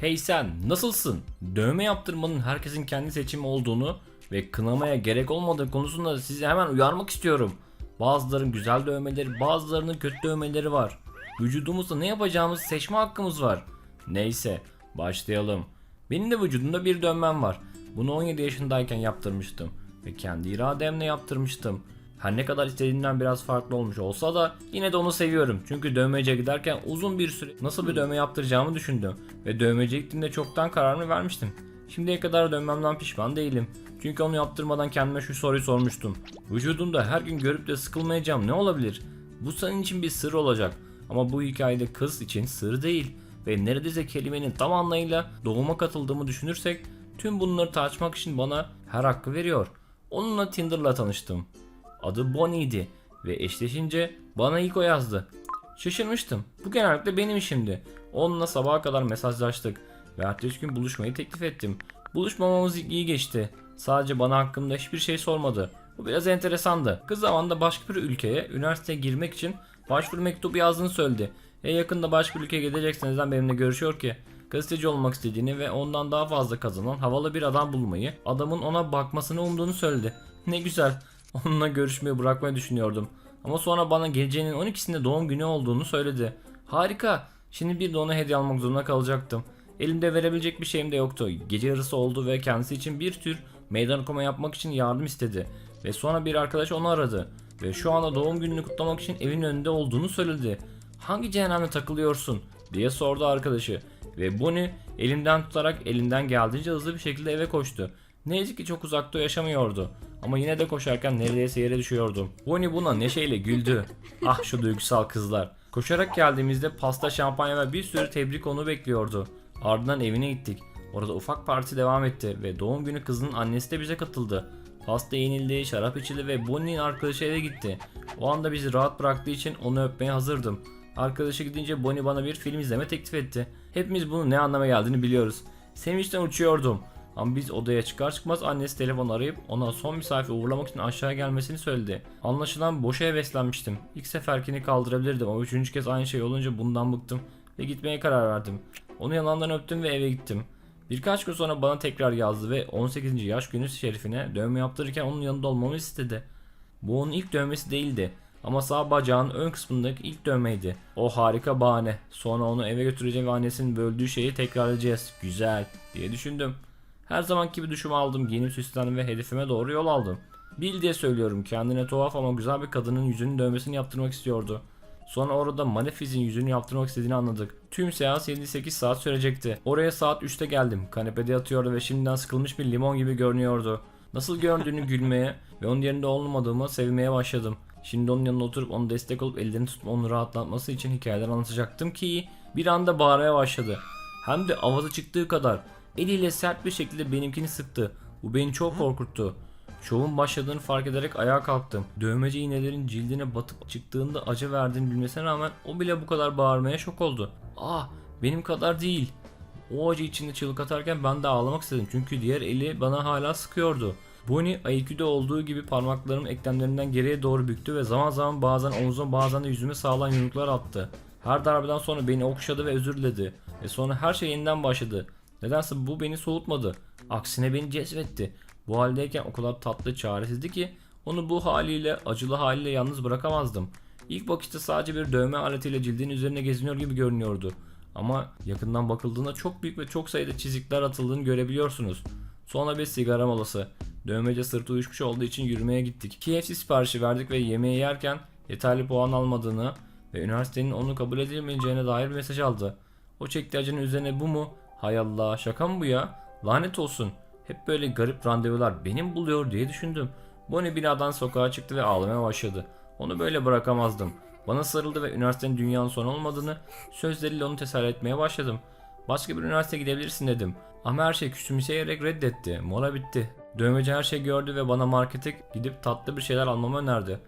Hey sen nasılsın? Dövme yaptırmanın herkesin kendi seçimi olduğunu ve kınamaya gerek olmadığı konusunda sizi hemen uyarmak istiyorum. Bazılarının güzel dövmeleri, bazılarının kötü dövmeleri var. Vücudumuzda ne yapacağımızı seçme hakkımız var. Neyse, başlayalım. Benim de vücudumda bir dövmem var. Bunu 17 yaşındayken yaptırmıştım ve kendi irademle yaptırmıştım. Her ne kadar istediğimden biraz farklı olmuş olsa da yine de onu seviyorum. Çünkü dövmeciye giderken uzun bir süre nasıl bir dövme yaptıracağımı düşündüm. Ve dövmeciye gittiğimde çoktan kararını vermiştim. Şimdiye kadar dövmemden pişman değilim. Çünkü onu yaptırmadan kendime şu soruyu sormuştum. Vücudumda her gün görüp de sıkılmayacağım ne olabilir? Bu senin için bir sır olacak. Ama bu hikayede kız için sır değil. Ve neredeyse kelimenin tam anlamıyla doğuma katıldığımı düşünürsek tüm bunları tartışmak için bana her hakkı veriyor. Onunla Tinder'la tanıştım. Adı Bonnie'ydi ve eşleşince bana ilk o yazdı. Şaşırmıştım. Bu genellikle benim işimdi. Onunla sabaha kadar mesajlaştık ve ertesi gün buluşmayı teklif ettim. Buluşmamamız iyi geçti. Sadece bana hakkında hiçbir şey sormadı. Bu biraz enteresandı. Kız zamanında başka bir ülkeye üniversiteye girmek için başvuru mektubu yazdığını söyledi. E yakında başka bir ülkeye gidecekse neden benimle görüşüyor ki? Gazeteci olmak istediğini ve ondan daha fazla kazanan havalı bir adam bulmayı, adamın ona bakmasını umduğunu söyledi. Ne güzel. Onunla görüşmeyi bırakmayı düşünüyordum. Ama sonra bana gecenin 12'sinde doğum günü olduğunu söyledi. Harika. Şimdi bir de ona hediye almak zorunda kalacaktım. Elimde verebilecek bir şeyim de yoktu. Gece yarısı oldu ve kendisi için bir tür meydan okuma yapmak için yardım istedi. Ve sonra bir arkadaş onu aradı. Ve şu anda doğum gününü kutlamak için evin önünde olduğunu söyledi. Hangi cehennemde takılıyorsun? diye sordu arkadaşı. Ve Bonnie elimden tutarak elinden geldiğince hızlı bir şekilde eve koştu. Ne yazık ki çok uzakta yaşamıyordu. Ama yine de koşarken neredeyse yere düşüyordum. Bonnie buna neşeyle güldü. Ah şu duygusal kızlar. Koşarak geldiğimizde pasta, şampanya ve bir sürü tebrik onu bekliyordu. Ardından evine gittik. Orada ufak parti devam etti ve doğum günü kızının annesi de bize katıldı. Pasta yenildi, şarap içildi ve Bonnie'nin arkadaşı eve gitti. O anda bizi rahat bıraktığı için onu öpmeye hazırdım. Arkadaşı gidince Bonnie bana bir film izleme teklif etti. Hepimiz bunun ne anlama geldiğini biliyoruz. Sevinçten uçuyordum. Ama biz odaya çıkar çıkmaz annesi telefon arayıp ona son misafir uğurlamak için aşağı gelmesini söyledi. Anlaşılan boşa heveslenmiştim. İlk seferkini kaldırabilirdim ama üçüncü kez aynı şey olunca bundan bıktım ve gitmeye karar verdim. Onu yanından öptüm ve eve gittim. Birkaç gün sonra bana tekrar yazdı ve 18. yaş günü şerifine dövme yaptırırken onun yanında olmamı istedi. Bu onun ilk dövmesi değildi. Ama sağ bacağın ön kısmındaki ilk dövmeydi. O harika bahane. Sonra onu eve götüreceğim ve annesinin böldüğü şeyi tekrarlayacağız. Güzel diye düşündüm. Her zamanki gibi duşumu aldım, giyinip süslendim ve hedefime doğru yol aldım. Bil diye söylüyorum kendine tuhaf ama güzel bir kadının yüzünün dövmesini yaptırmak istiyordu. Sonra orada Malefiz'in yüzünü yaptırmak istediğini anladık. Tüm seans 7-8 saat sürecekti. Oraya saat 3'te geldim. Kanepede yatıyordu ve şimdiden sıkılmış bir limon gibi görünüyordu. Nasıl göründüğünü gülmeye ve onun yerinde olmadığımı sevmeye başladım. Şimdi onun yanına oturup onu destek olup ellerini tutup onu rahatlatması için hikayeler anlatacaktım ki bir anda bağırmaya başladı. Hem de avazı çıktığı kadar eliyle sert bir şekilde benimkini sıktı. Bu beni çok korkuttu. Şovun başladığını fark ederek ayağa kalktım. Dövmeci iğnelerin cildine batıp çıktığında acı verdiğini bilmesine rağmen o bile bu kadar bağırmaya şok oldu. Ah benim kadar değil. O acı içinde çığlık atarken ben de ağlamak istedim çünkü diğer eli bana hala sıkıyordu. Bonnie Aikido olduğu gibi parmaklarım eklemlerinden geriye doğru büktü ve zaman zaman bazen omzuma bazen de yüzüme sağlam yumruklar attı. Her darbeden sonra beni okşadı ve özür diledi. Ve sonra her şey yeniden başladı. Nedense bu beni soğutmadı. Aksine beni cezbetti. Bu haldeyken o kadar tatlı çaresizdi ki onu bu haliyle acılı haliyle yalnız bırakamazdım. İlk bakışta sadece bir dövme aletiyle cildin üzerine geziniyor gibi görünüyordu. Ama yakından bakıldığında çok büyük ve çok sayıda çizikler atıldığını görebiliyorsunuz. Sonra bir sigara molası. Dövmece sırtı uyuşmuş olduğu için yürümeye gittik. KFC siparişi verdik ve yemeği yerken yeterli puan almadığını ve üniversitenin onu kabul edilmeyeceğine dair bir mesaj aldı. O çektiği acının üzerine bu mu? Hay Allah şaka mı bu ya? Lanet olsun. Hep böyle garip randevular benim buluyor diye düşündüm. Bonnie binadan sokağa çıktı ve ağlamaya başladı. Onu böyle bırakamazdım. Bana sarıldı ve üniversitenin dünyanın sonu olmadığını sözleriyle onu teselli etmeye başladım. Başka bir üniversiteye gidebilirsin dedim. Ama her şey küçümseyerek reddetti. Mola bitti. Dövmeci her şeyi gördü ve bana markete gidip tatlı bir şeyler almamı önerdi.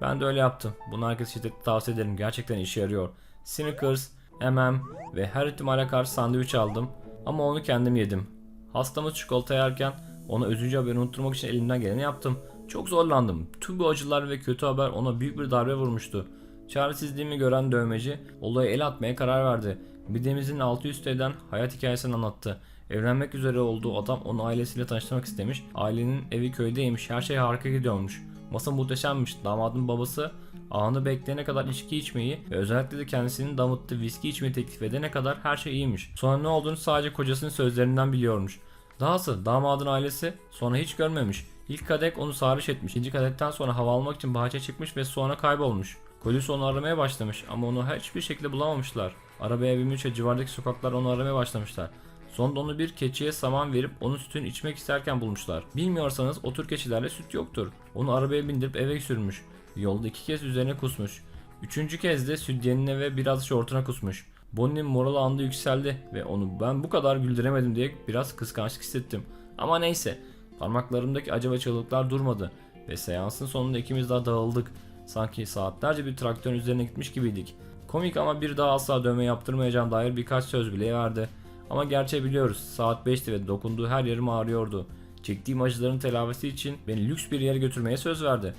Ben de öyle yaptım. Bunu herkese şiddetle tavsiye ederim. Gerçekten işe yarıyor. Snickers, M&M ve her ihtimale karşı sandviç aldım. Ama onu kendim yedim. Hastamız çikolata yerken ona üzücü haberi unutturmak için elimden geleni yaptım. Çok zorlandım. Tüm bu acılar ve kötü haber ona büyük bir darbe vurmuştu. Çaresizliğimi gören dövmeci olaya el atmaya karar verdi Midemizin altı üstü eden hayat hikayesini anlattı. Evlenmek üzere olduğu adam onu ailesiyle tanıştırmak istemiş. Ailenin evi köydeymiş. Her şey harika gidiyormuş. Masa muhteşemmiş. Damadın babası anı bekleyene kadar içki içmeyi ve özellikle de kendisinin damıttığı viski içmeyi teklif edene kadar her şey iyiymiş. Sonra ne olduğunu sadece kocasının sözlerinden biliyormuş. Dahası damadın ailesi sonra hiç görmemiş. İlk kadek onu sarhoş etmiş. İkinci kadetten sonra hava almak için bahçeye çıkmış ve sonra kaybolmuş. Kocası onu aramaya başlamış ama onu hiçbir şekilde bulamamışlar. Arabaya binmiş ve civardaki sokaklar onu aramaya başlamışlar. Sonunda onu bir keçiye saman verip onun sütünü içmek isterken bulmuşlar. Bilmiyorsanız o tür keçilerde süt yoktur. Onu arabaya bindirip eve sürmüş. Yolda iki kez üzerine kusmuş. Üçüncü kez de sütyenine ve biraz şortuna kusmuş. Bonnie'nin moral anında yükseldi ve onu ben bu kadar güldüremedim diye biraz kıskançlık hissettim. Ama neyse parmaklarımdaki ve çığlıklar durmadı ve seansın sonunda ikimiz daha dağıldık. Sanki saatlerce bir traktörün üzerine gitmiş gibiydik. Komik ama bir daha asla dövme yaptırmayacağım dair birkaç söz bile verdi. Ama gerçeği biliyoruz. Saat 5'ti ve dokunduğu her yerim ağrıyordu. Çektiğim acıların telafisi için beni lüks bir yere götürmeye söz verdi.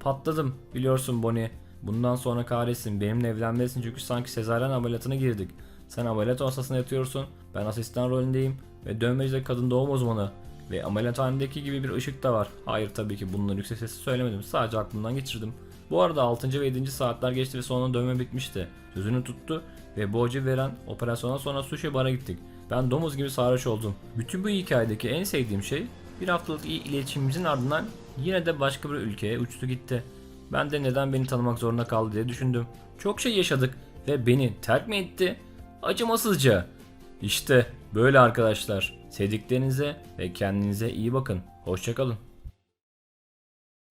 Patladım biliyorsun Bonnie. Bundan sonra kahretsin benimle evlenmelisin çünkü sanki sezaryen ameliyatına girdik. Sen ameliyat masasına yatıyorsun. Ben asistan rolündeyim ve dövmecide kadın doğum uzmanı. Ve ameliyathanedeki gibi bir ışık da var. Hayır tabii ki bunları yüksek sesle söylemedim. Sadece aklımdan geçirdim. Bu arada 6. ve 7. saatler geçti ve sonra dövme bitmişti. Sözünü tuttu ve acı veren operasyondan sonra sushi bara gittik. Ben domuz gibi sarhoş oldum. Bütün bu hikayedeki en sevdiğim şey bir haftalık iyi iletişimimizin ardından yine de başka bir ülkeye uçtu gitti. Ben de neden beni tanımak zorunda kaldı diye düşündüm. Çok şey yaşadık ve beni terk mi etti? Acımasızca. İşte böyle arkadaşlar. Sevdiklerinize ve kendinize iyi bakın. Hoşçakalın.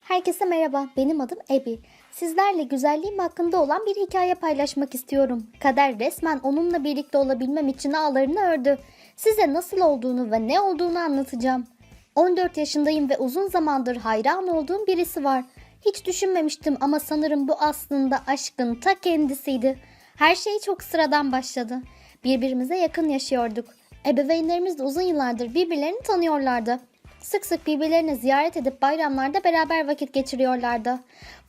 Herkese merhaba, benim adım Ebi. Sizlerle güzelliğim hakkında olan bir hikaye paylaşmak istiyorum. Kader resmen onunla birlikte olabilmem için ağlarını ördü. Size nasıl olduğunu ve ne olduğunu anlatacağım. 14 yaşındayım ve uzun zamandır hayran olduğum birisi var. Hiç düşünmemiştim ama sanırım bu aslında aşkın ta kendisiydi. Her şey çok sıradan başladı. Birbirimize yakın yaşıyorduk. Ebeveynlerimiz de uzun yıllardır birbirlerini tanıyorlardı. Sık sık birbirlerini ziyaret edip bayramlarda beraber vakit geçiriyorlardı.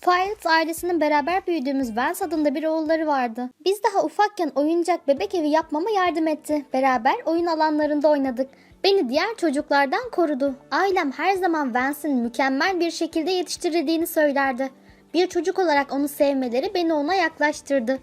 Files ailesinin beraber büyüdüğümüz Vance adında bir oğulları vardı. Biz daha ufakken oyuncak bebek evi yapmama yardım etti. Beraber oyun alanlarında oynadık. Beni diğer çocuklardan korudu. Ailem her zaman Vance'in mükemmel bir şekilde yetiştirildiğini söylerdi. Bir çocuk olarak onu sevmeleri beni ona yaklaştırdı.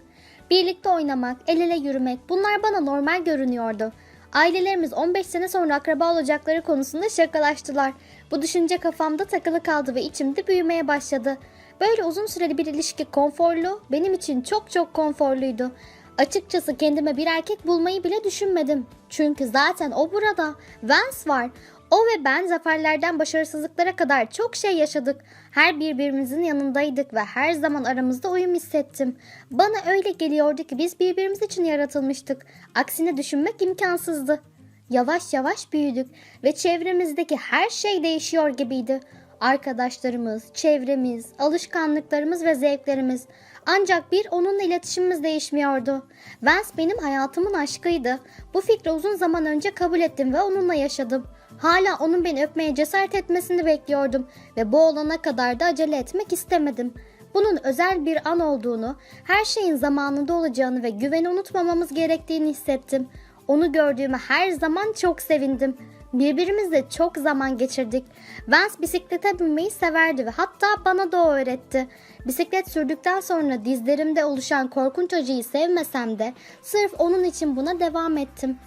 Birlikte oynamak, el ele yürümek bunlar bana normal görünüyordu. Ailelerimiz 15 sene sonra akraba olacakları konusunda şakalaştılar. Bu düşünce kafamda takılı kaldı ve içimde büyümeye başladı. Böyle uzun süreli bir ilişki konforlu, benim için çok çok konforluydu. Açıkçası kendime bir erkek bulmayı bile düşünmedim. Çünkü zaten o burada. Vance var. O ve ben zaferlerden başarısızlıklara kadar çok şey yaşadık. Her birbirimizin yanındaydık ve her zaman aramızda uyum hissettim. Bana öyle geliyordu ki biz birbirimiz için yaratılmıştık. Aksine düşünmek imkansızdı. Yavaş yavaş büyüdük ve çevremizdeki her şey değişiyor gibiydi. Arkadaşlarımız, çevremiz, alışkanlıklarımız ve zevklerimiz. Ancak bir onunla iletişimimiz değişmiyordu. Vance benim hayatımın aşkıydı. Bu fikri uzun zaman önce kabul ettim ve onunla yaşadım. Hala onun beni öpmeye cesaret etmesini bekliyordum ve bu olana kadar da acele etmek istemedim. Bunun özel bir an olduğunu, her şeyin zamanında olacağını ve güveni unutmamamız gerektiğini hissettim. Onu gördüğüme her zaman çok sevindim. Birbirimizle çok zaman geçirdik. Vance bisiklete binmeyi severdi ve hatta bana da o öğretti. Bisiklet sürdükten sonra dizlerimde oluşan korkunç acıyı sevmesem de sırf onun için buna devam ettim.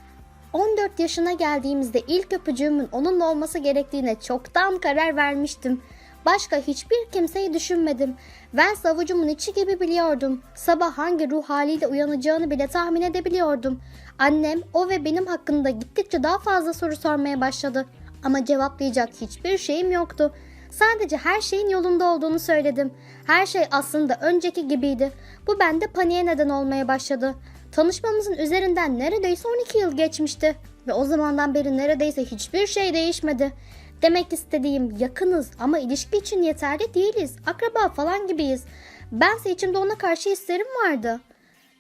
14 yaşına geldiğimizde ilk öpücüğümün onunla olması gerektiğine çoktan karar vermiştim. Başka hiçbir kimseyi düşünmedim. Vance avucumun içi gibi biliyordum. Sabah hangi ruh haliyle uyanacağını bile tahmin edebiliyordum. Annem o ve benim hakkında gittikçe daha fazla soru sormaya başladı. Ama cevaplayacak hiçbir şeyim yoktu. Sadece her şeyin yolunda olduğunu söyledim. Her şey aslında önceki gibiydi. Bu bende paniğe neden olmaya başladı. Tanışmamızın üzerinden neredeyse 12 yıl geçmişti ve o zamandan beri neredeyse hiçbir şey değişmedi. Demek istediğim yakınız ama ilişki için yeterli değiliz. Akraba falan gibiyiz. Bense içimde ona karşı hislerim vardı.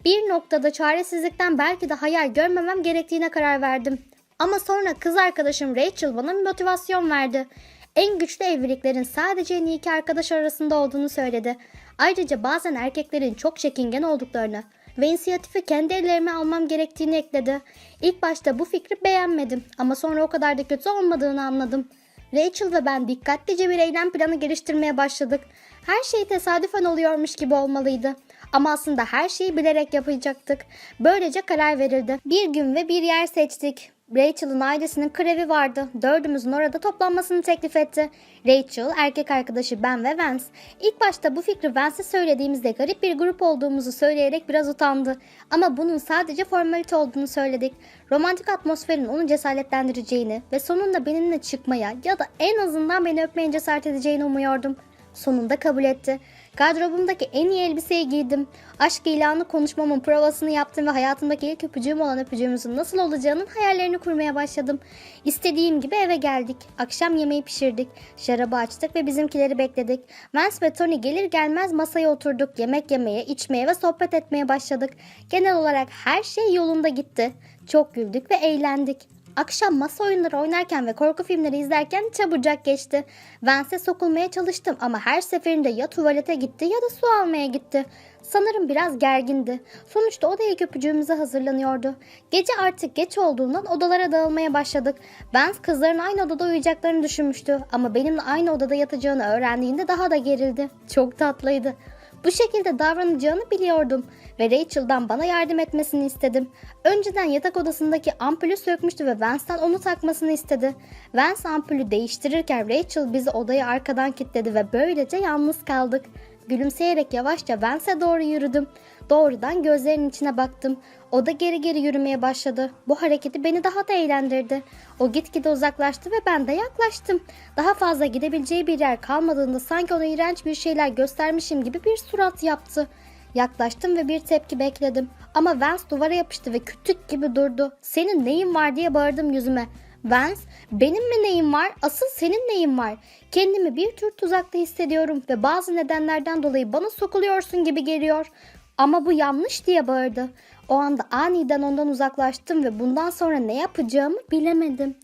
Bir noktada çaresizlikten belki de hayal görmemem gerektiğine karar verdim. Ama sonra kız arkadaşım Rachel bana bir motivasyon verdi. En güçlü evliliklerin sadece en iyi iki arkadaş arasında olduğunu söyledi. Ayrıca bazen erkeklerin çok çekingen olduklarını ve inisiyatifi kendi ellerime almam gerektiğini ekledi. İlk başta bu fikri beğenmedim ama sonra o kadar da kötü olmadığını anladım. Rachel ve ben dikkatlice bir eylem planı geliştirmeye başladık. Her şey tesadüfen oluyormuş gibi olmalıydı. Ama aslında her şeyi bilerek yapacaktık. Böylece karar verildi. Bir gün ve bir yer seçtik. Rachel'ın ailesinin krevi vardı. Dördümüzün orada toplanmasını teklif etti. Rachel, erkek arkadaşı ben ve Vance. İlk başta bu fikri Vance'e söylediğimizde garip bir grup olduğumuzu söyleyerek biraz utandı. Ama bunun sadece formalite olduğunu söyledik. Romantik atmosferin onu cesaretlendireceğini ve sonunda benimle çıkmaya ya da en azından beni öpmeye cesaret edeceğini umuyordum. Sonunda kabul etti. Gardırobumdaki en iyi elbiseyi giydim. Aşk ilanı konuşmamın provasını yaptım ve hayatımdaki ilk öpücüğüm olan öpücüğümüzün nasıl olacağının hayallerini kurmaya başladım. İstediğim gibi eve geldik. Akşam yemeği pişirdik. Şarabı açtık ve bizimkileri bekledik. Vance ve Tony gelir gelmez masaya oturduk. Yemek yemeye, içmeye ve sohbet etmeye başladık. Genel olarak her şey yolunda gitti. Çok güldük ve eğlendik. Akşam masa oyunları oynarken ve korku filmleri izlerken çabucak geçti. Vance'e sokulmaya çalıştım ama her seferinde ya tuvalete gitti ya da su almaya gitti. Sanırım biraz gergindi. Sonuçta o da ilk öpücüğümüze hazırlanıyordu. Gece artık geç olduğundan odalara dağılmaya başladık. Vance kızların aynı odada uyuyacaklarını düşünmüştü ama benimle aynı odada yatacağını öğrendiğinde daha da gerildi. Çok tatlıydı. Bu şekilde davranacağını biliyordum ve Rachel'dan bana yardım etmesini istedim. Önceden yatak odasındaki ampulü sökmüştü ve Vance'dan onu takmasını istedi. Vance ampulü değiştirirken Rachel bizi odaya arkadan kilitledi ve böylece yalnız kaldık. Gülümseyerek yavaşça Vance'e doğru yürüdüm. Doğrudan gözlerinin içine baktım. O da geri geri yürümeye başladı. Bu hareketi beni daha da eğlendirdi. O gitgide uzaklaştı ve ben de yaklaştım. Daha fazla gidebileceği bir yer kalmadığında sanki ona iğrenç bir şeyler göstermişim gibi bir surat yaptı. Yaklaştım ve bir tepki bekledim. Ama Vance duvara yapıştı ve kütük gibi durdu. Senin neyin var diye bağırdım yüzüme. Vance, benim mi neyim var? Asıl senin neyin var? Kendimi bir tür tuzakta hissediyorum ve bazı nedenlerden dolayı bana sokuluyorsun gibi geliyor. Ama bu yanlış diye bağırdı. O anda aniden ondan uzaklaştım ve bundan sonra ne yapacağımı bilemedim.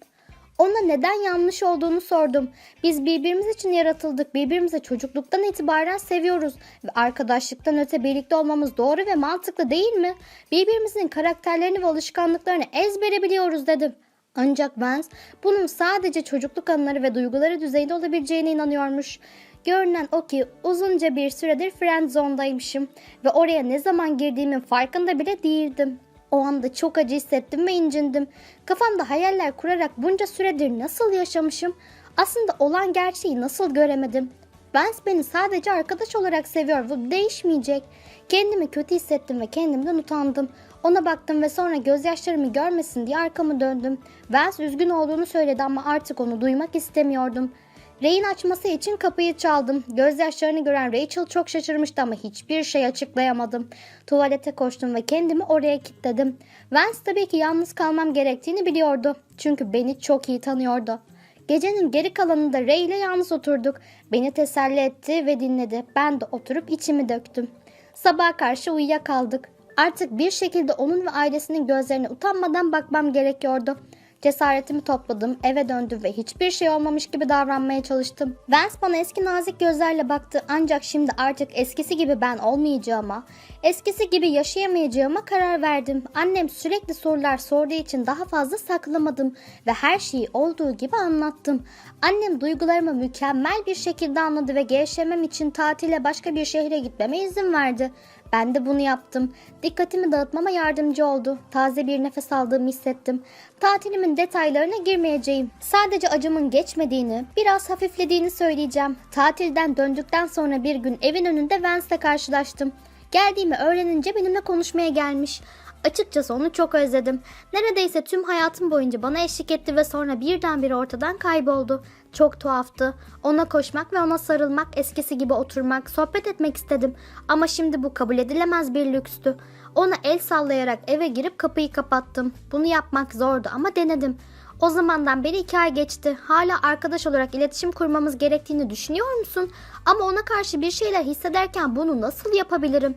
Ona neden yanlış olduğunu sordum. Biz birbirimiz için yaratıldık. Birbirimizi çocukluktan itibaren seviyoruz. Ve arkadaşlıktan öte birlikte olmamız doğru ve mantıklı değil mi? Birbirimizin karakterlerini ve alışkanlıklarını ezbere biliyoruz dedim. Ancak Vance bunun sadece çocukluk anıları ve duyguları düzeyinde olabileceğine inanıyormuş. Görünen o ki uzunca bir süredir friend zone'daymışım ve oraya ne zaman girdiğimin farkında bile değildim. O anda çok acı hissettim ve incindim. Kafamda hayaller kurarak bunca süredir nasıl yaşamışım? Aslında olan gerçeği nasıl göremedim? Vance beni sadece arkadaş olarak seviyor. Bu değişmeyecek. Kendimi kötü hissettim ve kendimden utandım. Ona baktım ve sonra gözyaşlarımı görmesin diye arkamı döndüm. Vance üzgün olduğunu söyledi ama artık onu duymak istemiyordum. Ray'in açması için kapıyı çaldım. Gözyaşlarını gören Rachel çok şaşırmıştı ama hiçbir şey açıklayamadım. Tuvalete koştum ve kendimi oraya kilitledim. Vance tabii ki yalnız kalmam gerektiğini biliyordu. Çünkü beni çok iyi tanıyordu. Gecenin geri kalanında Ray ile yalnız oturduk. Beni teselli etti ve dinledi. Ben de oturup içimi döktüm. Sabaha karşı uyuyakaldık. Artık bir şekilde onun ve ailesinin gözlerine utanmadan bakmam gerekiyordu. Cesaretimi topladım, eve döndüm ve hiçbir şey olmamış gibi davranmaya çalıştım. Vance bana eski nazik gözlerle baktı ancak şimdi artık eskisi gibi ben olmayacağıma, eskisi gibi yaşayamayacağıma karar verdim. Annem sürekli sorular sorduğu için daha fazla saklamadım ve her şeyi olduğu gibi anlattım. Annem duygularımı mükemmel bir şekilde anladı ve gevşemem için tatile başka bir şehre gitmeme izin verdi. Ben de bunu yaptım. Dikkatimi dağıtmama yardımcı oldu. Taze bir nefes aldığımı hissettim. Tatilimin detaylarına girmeyeceğim. Sadece acımın geçmediğini, biraz hafiflediğini söyleyeceğim. Tatilden döndükten sonra bir gün evin önünde Vance'le karşılaştım. Geldiğimi öğrenince benimle konuşmaya gelmiş. Açıkçası onu çok özledim. Neredeyse tüm hayatım boyunca bana eşlik etti ve sonra birdenbire ortadan kayboldu. Çok tuhaftı. Ona koşmak ve ona sarılmak, eskisi gibi oturmak, sohbet etmek istedim. Ama şimdi bu kabul edilemez bir lükstü. Ona el sallayarak eve girip kapıyı kapattım. Bunu yapmak zordu ama denedim. O zamandan beri iki ay geçti. Hala arkadaş olarak iletişim kurmamız gerektiğini düşünüyor musun? Ama ona karşı bir şeyler hissederken bunu nasıl yapabilirim?